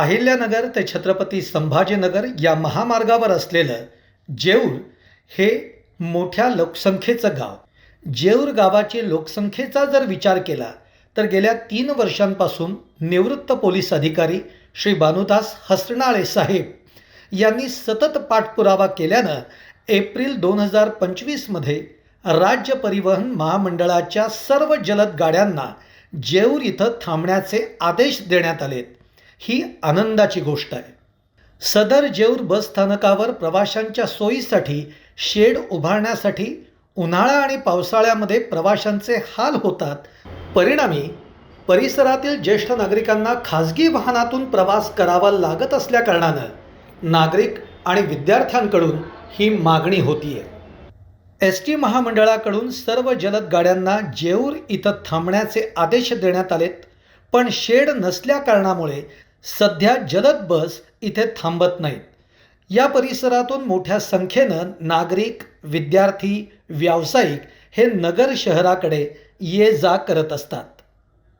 अहिल्यानगर ते छत्रपती संभाजीनगर या महामार्गावर असलेलं जेऊर हे मोठ्या लोकसंख्येचं गाव. जेऊर गावाची लोकसंख्येचा जर विचार केला तर गेल्या तीन वर्षांपासून निवृत्त पोलीस अधिकारी श्री भानुदास हसनाळे साहेब यांनी सतत पाठपुरावा केल्यानं एप्रिल दोन हजार पंचवीसमध्ये राज्य परिवहन महामंडळाच्या सर्व जलद गाड्यांना जेऊर इथं थांबण्याचे आदेश देण्यात आलेत. ही आनंदाची गोष्ट आहे. सदर जेऊर बस स्थानकावर प्रवाशांच्या सोयीसाठी शेड उभारण्यासाठी उन्हाळा आणि पावसाळ्यामध्ये प्रवाशांचे हाल होतात. परिणामी परिसरातील ज्येष्ठ नागरिकांना खाजगी वाहनातून प्रवास करावा लागत असल्याकारणानं नागरिक आणि विद्यार्थ्यांकडून ही मागणी होतीये. एस टी महामंडळाकडून सर्व जलद गाड्यांना जेऊर इथं थांबण्याचे आदेश देण्यात आलेत पण शेड नसल्या कारणामुळे सध्या जलद बस इथे थांबत नाहीत. या परिसरातून मोठ्या संख्येनं नागरिक विद्यार्थी व्यावसायिक हे नगर शहराकडे ये जा करत असतात.